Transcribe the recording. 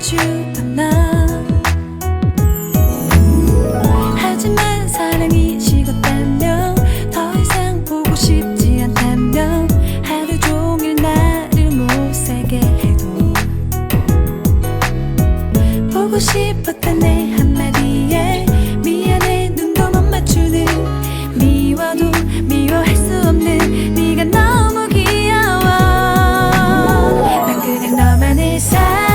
주었나 하지만 사랑이 식었다면 더 이상 보고 싶지 않다면 하루 종일 나를 못 살게 해도. 보고 싶었던 내 한마디에 미안해 눈도 못 맞추는. 미워도 미워할 수 없는. 네가 너무 귀여워. 난 그냥 너만의 사랑